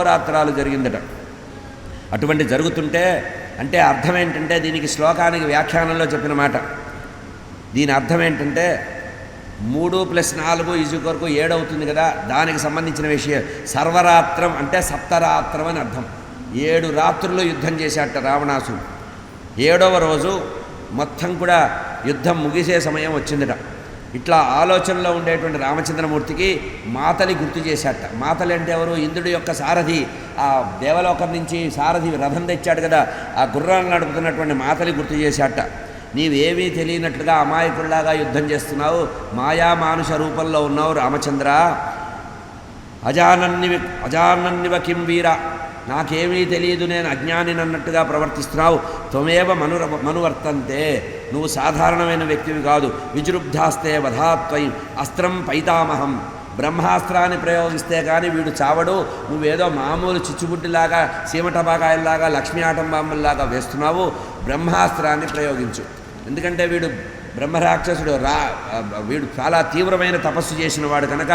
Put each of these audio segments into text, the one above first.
అహోరాత్రాలు జరిగిందట. అటువంటి జరుగుతుంటే అంటే అర్థం ఏంటంటే దీనికి శ్లోకానికి వ్యాఖ్యానంలో చెప్పిన మాట. దీని అర్థం ఏంటంటే మూడు ప్లస్ నాలుగు ఈజు కొరకు ఏడవుతుంది కదా దానికి సంబంధించిన విషయం. సర్వరాత్రం అంటే సప్తరాత్రం అని అర్థం. ఏడు రాత్రులు యుద్ధం చేశాట రావణాసుడు. ఏడవ రోజు మొత్తం కూడా యుద్ధం ముగిసే సమయం వచ్చిందట. ఇట్లా ఆలోచనలో ఉండేటువంటి రామచంద్రమూర్తికి మాతలి గుర్తు చేశాట మాతలి అంటే ఎవరు? ఇంద్రుడి యొక్క సారథి. ఆ దేవలోకం నుంచి సారథి రథం తెచ్చాడు కదా ఆ గుర్రాన్ని నడుపుతున్నటువంటి మాతలి గుర్తు చేశాట నీవేమీ తెలియనట్లుగా అమాయకుల్లాగా యుద్ధం చేస్తున్నావు మాయా మానుష రూపంలో ఉన్నావు రామచంద్ర. అజానన్నివి అజానన్నివ కిం వీర? నాకేమీ తెలియదు నేను అజ్ఞానినన్నట్టుగా ప్రవర్తిస్తున్నావు. త్వమేవ మను మనువర్తంతే. నువ్వు సాధారణమైన వ్యక్తివి కాదు. విజృబ్ధాస్తే వధాత్వై అస్త్రం పైతామహం. బ్రహ్మాస్త్రాన్ని ప్రయోగిస్తే కానీ వీడు చావడు. నువ్వేదో మామూలు చిచ్చుబుడ్డిలాగా సీమటబాకాయల్లాగా లక్ష్మీ ఆటంబాంబుల్లాగా వేస్తున్నావు. బ్రహ్మాస్త్రాన్ని ప్రయోగించు. ఎందుకంటే వీడు బ్రహ్మరాక్షసుడు. రా వీడు చాలా తీవ్రమైన తపస్సు చేసిన వాడు కనుక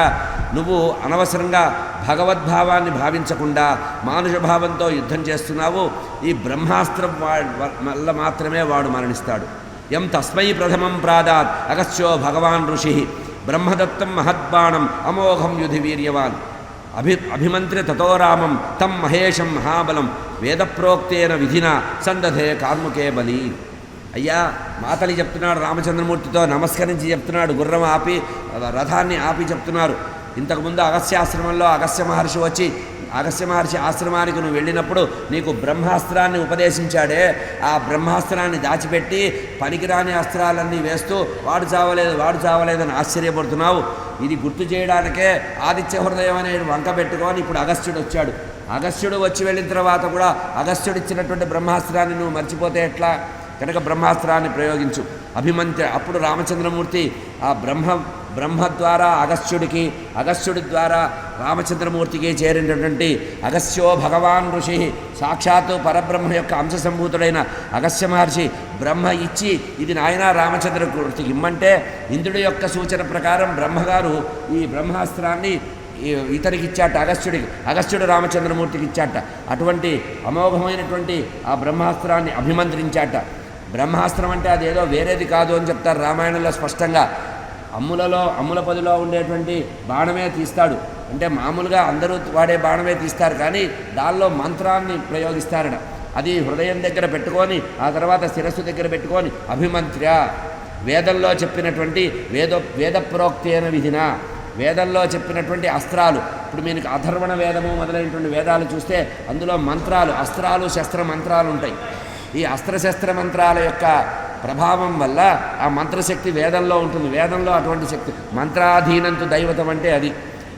నువ్వు అనవసరంగా భగవద్భావాన్ని భావించకుండా మానుష భావంతో యుద్ధం చేస్తున్నావు. ఈ బ్రహ్మాస్త్రం వా- వల్ల మాత్రమే వాడు మరణిస్తాడు. ఎం తస్మై ప్రథమం ప్రాదాత్ అగస్యో భగవాన్ ఋషి. బ్రహ్మదత్తం మహద్బాణం అమోఘం యుధి వీర్యవాన్. అభి అభిమంత్రి తతో రామం తం మహేషం మహాబలం వేదప్రోక్తేన విధిన సందధే కార్ముకే బలి. అయ్యా మాతలి చెప్తున్నాడు రామచంద్రమూర్తితో నమస్కరించి చెప్తున్నాడు గుర్రం ఆపి రథాన్ని ఆపి చెప్తున్నారు. ఇంతకుముందు అగస్యాశ్రమంలో అగస్య మహర్షి వచ్చి అగస్య మహర్షి ఆశ్రమానికి నువ్వు వెళ్ళినప్పుడు నీకు బ్రహ్మాస్త్రాన్ని ఉపదేశించాడే. ఆ బ్రహ్మాస్త్రాన్ని దాచిపెట్టి పనికిరాని అస్త్రాలన్నీ వేస్తూ వాడు చావలేదు వాడు చావలేదని ఆశ్చర్యపడుతున్నావు. ఇది గుర్తు చేయడానికే ఆదిత్య హృదయం అనే వంక పెట్టుకొని ఇప్పుడు అగస్త్యుడు వచ్చాడు. అగస్త్యుడు వచ్చి వెళ్ళిన తర్వాత కూడా అగస్త్యుడు ఇచ్చినటువంటి బ్రహ్మాస్త్రాన్ని నువ్వు మర్చిపోతే ఎట్లా? కనుక బ్రహ్మాస్త్రాన్ని ప్రయోగించు. అభిమంత్య అప్పుడు రామచంద్రమూర్తి ఆ బ్రహ్మ బ్రహ్మ ద్వారా అగస్త్యుడికి అగస్త్యుడి ద్వారా రామచంద్రమూర్తికి చేరినటువంటి అగస్త్యో భగవాన్ ఋషి సాక్షాత్తు పరబ్రహ్మ యొక్క అంశ సంభూతుడైన అగస్త్య మహర్షి బ్రహ్మ ఇచ్చి ఇది నాయన రామచంద్రమూర్తికి ఇమ్మంటే ఇంద్రుడి యొక్క సూచన ప్రకారం బ్రహ్మగారు ఈ బ్రహ్మాస్త్రాన్ని ఇతనికి ఇచ్చాట అగస్త్యుడికి అగస్త్యుడు రామచంద్రమూర్తికి ఇచ్చాట. అటువంటి అమోఘమైనటువంటి ఆ బ్రహ్మాస్త్రాన్ని అభిమంత్రించాట. బ్రహ్మాస్త్రం అంటే అదేదో వేరేది కాదు అని చెప్తారు రామాయణంలో స్పష్టంగా. అమ్ములలో అమ్ముల పదిలో ఉండేటువంటి బాణమే తీస్తాడు. అంటే మామూలుగా అందరూ వాడే బాణమే తీస్తారు కానీ దానిలో మంత్రాన్ని ప్రయోగిస్తారట. అది హృదయం దగ్గర పెట్టుకొని ఆ తర్వాత శిరస్సు దగ్గర పెట్టుకొని అభిమంత్ర్య. వేదంలో చెప్పినటువంటి వేద వేద ప్రోక్తేన విధిన? వేదంలో చెప్పినటువంటి అస్త్రాలు. ఇప్పుడు మీకు అధర్వణ వేదము మొదలైనటువంటి వేదాలు చూస్తే అందులో మంత్రాలు అస్త్రాలు శస్త్ర మంత్రాలు ఉంటాయి. ఈ అస్త్రశస్త్ర మంత్రాల యొక్క ప్రభావం వల్ల ఆ మంత్రశక్తి వేదంలో ఉంటుంది. వేదంలో అటువంటి శక్తి మంత్రాధీనంతు దైవతం అంటే అది.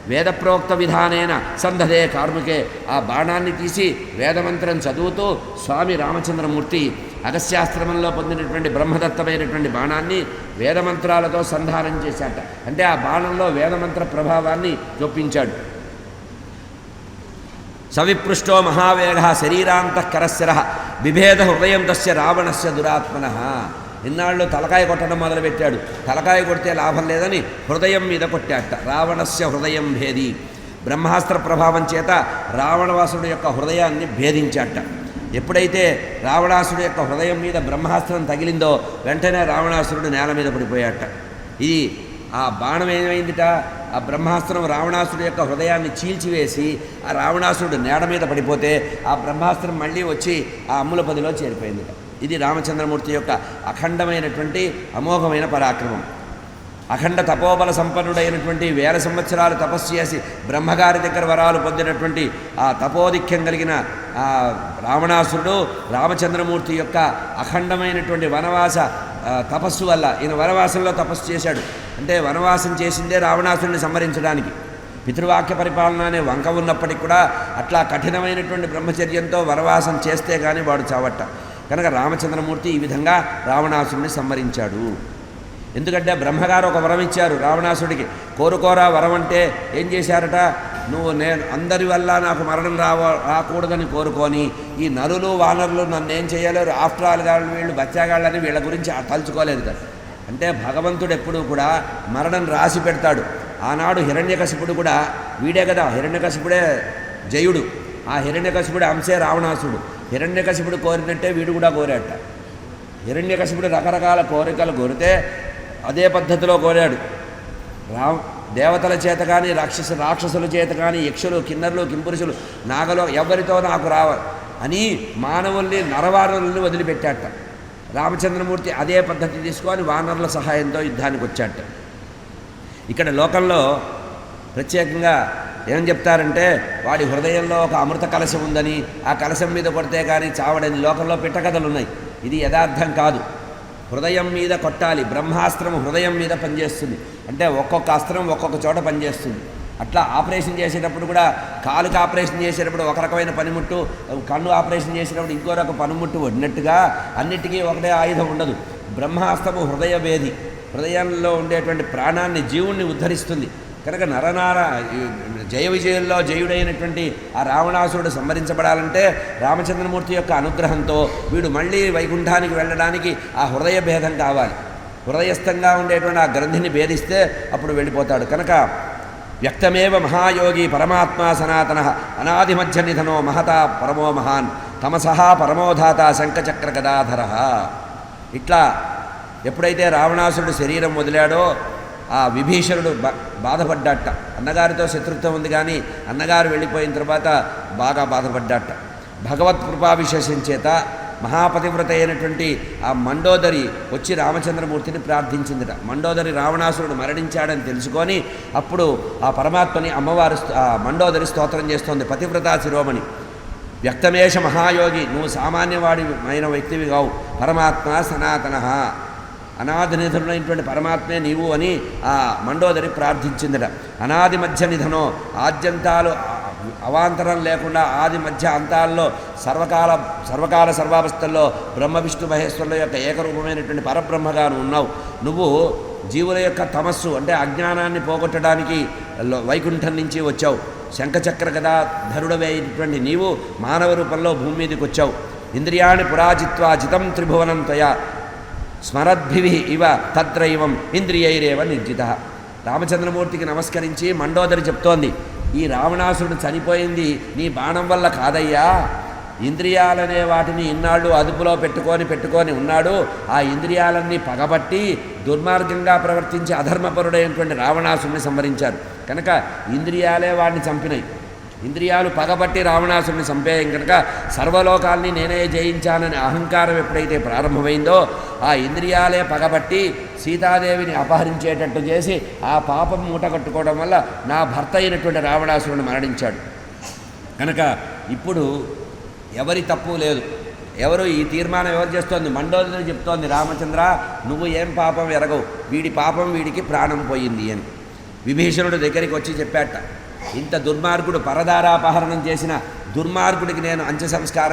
వేదప్రోక్త విధానేన సందదే కార్మికే. ఆ బాణాన్ని తీసి వేదమంత్రం చదువుతూ స్వామి రామచంద్రమూర్తి అగస్యాశ్రమంలో పొందినటువంటి బ్రహ్మదత్తమైనటువంటి బాణాన్ని వేదమంత్రాలతో సంధానం చేశాట. అంటే ఆ బాణంలో వేదమంత్ర ప్రభావాన్ని చొప్పించాడు. సవిపృష్టో మహావేగ శరీరాంతఃకరశర బిభేద హృదయం తస్య రావణస్య దురాత్మన. ఇన్నాళ్ళు తలకాయ కొట్టడం మొదలుపెట్టాడు. తలకాయ కొడితే లాభం లేదని హృదయం మీద కొట్టాట రావణస్య హృదయం భేది. బ్రహ్మాస్త్ర ప్రభావం చేత రావణవాసుడు యొక్క హృదయాన్ని భేదించాట ఎప్పుడైతే రావణాసుడు యొక్క హృదయం మీద బ్రహ్మాస్త్రం తగిలిందో వెంటనే రావణాసురుడు నేల మీద పడిపోయాట ఇది ఆ బాణం ఏమైందిట? ఆ బ్రహ్మాస్త్రం రావణాసుడు యొక్క హృదయాన్ని చీల్చివేసి ఆ రావణాసురుడు నేడ మీద పడిపోతే ఆ బ్రహ్మాస్త్రం మళ్ళీ వచ్చి ఆ అమ్ముల పదిలో చేరిపోయింది. ఇది రామచంద్రమూర్తి యొక్క అఖండమైనటువంటి అమోఘమైన పరాక్రమం. అఖండ తపోబల సంపన్నుడైనటువంటి వేల సంవత్సరాలు తపస్సు చేసి బ్రహ్మగారి దగ్గర వరాలు పొందినటువంటి ఆ తపోధిక్యం కలిగిన ఆ రావణాసురుడు రామచంద్రమూర్తి యొక్క అఖండమైనటువంటి వనవాస తపస్సు వల్ల. ఈయన వనవాసంలో తపస్సు చేశాడు. అంటే వనవాసం చేసిందే రావణాసుని సంహరించడానికి. పితృవాక్య పరిపాలన అనే వంక ఉన్నప్పటికీ కూడా అట్లా కఠినమైనటువంటి బ్రహ్మచర్యంతో వనవాసం చేస్తే కానీ వాడు చావట్ట. కనుక రామచంద్రమూర్తి ఈ విధంగా రావణాసుడిని సంహరించాడు. ఎందుకంటే బ్రహ్మగారు ఒక వరం ఇచ్చారు రావణాసుడికి కోరుకోరా వరం అంటే ఏం చేశారట? నువ్వు నేను అందరి వల్ల నాకు మరణం రావ రాకూడదని కోరుకొని ఈ నరులు వానరులు నన్ను ఏం చేయలేరు. ఆఫ్టర్ ఆల్ కాళ్ళు వీళ్ళు బచ్చాగాళ్ళని వీళ్ళ గురించి తలుచుకోలేదు కదా. అంటే భగవంతుడు ఎప్పుడూ కూడా మరణం రాసి పెడతాడు. ఆనాడు హిరణ్యకశిపుడు కూడా వీడే కదా. హిరణ్యకశిపుడే జయుడు. ఆ హిరణ్యకశిపుడు అంశే రావణాసుడు. హిరణ్యకశిపుడు కోరినట్టే వీడు కూడా కోరాట హిరణ్యకశిపుడు రకరకాల కోరికలు కోరితే అదే పద్ధతిలో కోరాడు. రా దేవతల చేత కానీ రాక్షస రాక్షసుల చేత కానీ యక్షులు కిన్నరులు కింపురుషులు నాగలు ఎవరితో నాకు రావ అని మానవుల్ని నరవారుల్ని వదిలిపెట్టాట. రామచంద్రమూర్తి అదే పద్ధతి తీసుకొని వానరుల సహాయంతో యుద్ధానికి వచ్చాట. ఇక్కడ లోకంలో ప్రత్యేకంగా ఏం చెప్తారంటే వాడి హృదయంలో ఒక అమృత కలశం ఉందని ఆ కలశం మీద కొడితే కానీ చావడని లోకంలో పిట్టకథలు ఉన్నాయి ఇది యథార్థం కాదు. హృదయం మీద కొట్టాలి. బ్రహ్మాస్త్రం హృదయం మీద పనిచేస్తుంది. అంటే ఒక్కొక్క అస్త్రం ఒక్కొక్క చోట పనిచేస్తుంది. అట్లా ఆపరేషన్ చేసేటప్పుడు కూడా కాలుకి ఆపరేషన్ చేసేటప్పుడు ఒక రకమైన పనిముట్టు కన్ను ఆపరేషన్ చేసేటప్పుడు ఇంకో రకం పనిముట్టు ఉన్నట్టుగా అన్నిటికీ ఒకటే ఆయుధం ఉండదు. బ్రహ్మాస్తము హృదయ వేది. హృదయంలో ఉండేటువంటి ప్రాణాన్ని జీవుణ్ణి ఉద్ధరిస్తుంది. కనుక నరనార జయ విజయంలో జయుడైనటువంటి ఆ రావణాసురుడు సంహరించబడాలంటే రామచంద్రమూర్తి యొక్క అనుగ్రహంతో వీడు మళ్ళీ వైకుంఠానికి వెళ్ళడానికి ఆ హృదయ భేదం కావాలి. హృదయస్థంగా ఉండేటువంటి ఆ గ్రంథిని భేదిస్తే అప్పుడు వెళ్ళిపోతాడు. కనుక వ్యక్తమేవ మహాయోగి పరమాత్మా సనాతన అనాదిమధ్య నిధనో మహత పరమో మహాన్ తమసహా పరమోధాత శంఖచక్ర గదాధర. ఇట్లా ఎప్పుడైతే రావణాసురుడు శరీరం వదిలాడో ఆ విభీషణుడు బాధపడ్డాట. అన్నగారితో శత్రుత్వం ఉంది కానీ అన్నగారు వెళ్ళిపోయిన తర్వాత బాగా బాధపడ్డాట. భగవత్ కృపా విశేషం చేత మహాపతివ్రత అయినటువంటి ఆ మండోదరి వచ్చి రామచంద్రమూర్తిని ప్రార్థించిందిట. మండోదరి రావణాసురుడు మరణించాడని తెలుసుకొని అప్పుడు ఆ పరమాత్మని అమ్మవారు ఆ మండోదరి స్తోత్రం చేస్తోంది. పతివ్రతా శిరోమణి. వ్యక్తమేష మహాయోగి నువ్వు సామాన్యవాడి అయిన వ్యక్తివి కావు. పరమాత్మ సనాతన. అనాది నిధనుడైనటువంటి పరమాత్మే నీవు అని ఆ మండోదరి ప్రార్థించిందట. అనాది మధ్య నిధనో ఆద్యంతాలు అవాంతరం లేకుండా ఆది మధ్య అంతాల్లో సర్వకాల సర్వకాల సర్వావస్థల్లో బ్రహ్మ విష్ణు మహేశ్వరుల యొక్క ఏకరూపమైనటువంటి పరబ్రహ్మగాను ఉన్నావు. నువ్వు జీవుల యొక్క తమస్సు అంటే అజ్ఞానాన్ని పోగొట్టడానికి వైకుంఠం నుంచి వచ్చావు. శంఖచక్ర గదా ధరుడవేటువంటి నీవు మానవ రూపంలో భూమి మీదకి వచ్చావు. ఇంద్రియాణి పురాజిత్వా జితం త్రిభువనం స్మరద్భివి ఇవ తద్రైవం ఇంద్రియైరేవ నిర్జిత. రామచంద్రమూర్తికి నమస్కరించి మండోదరి చెప్తోంది ఈ రావణాసురుడు చనిపోయింది నీ బాణం వల్ల కాదయ్యా. ఇంద్రియాలనే వాటిని ఇన్నాళ్ళు అదుపులో పెట్టుకొని పెట్టుకొని ఉన్నాడు. ఆ ఇంద్రియాలన్నీ పగబట్టి దుర్మార్గంగా ప్రవర్తించి అధర్మపరుడైనటువంటి రావణాసుని సంహరించారు. కనుక ఇంద్రియాలే వాడిని చంపినాయి. ఇంద్రియాలు పగబట్టి రావణాసురుని చంపేయం కనుక సర్వలోకాల్ని నేనే జయించానని అహంకారం ఎప్పుడైతే ప్రారంభమైందో ఆ ఇంద్రియాలే పగబట్టి సీతాదేవిని అపహరించేటట్టు చేసి ఆ పాపం మూట కట్టుకోవడం వల్ల నా భర్త అయినటువంటి రావణాసురుని మరణించాడు. కనుక ఇప్పుడు ఎవరి తప్పు లేదు. ఎవరు ఈ తీర్మానం ఎవరు చేస్తోంది? మండోదరి చెప్తోంది రామచంద్ర నువ్వు ఏం పాపం ఎరగవు. వీడి పాపం వీడికి ప్రాణం పోయింది అని. విభీషణుడు దగ్గరికి వచ్చి చెప్పాట ఇంత దుర్మార్గుడు పరదారాపహరణం చేసిన దుర్మార్గుడికి నేను అంత్య సంస్కారం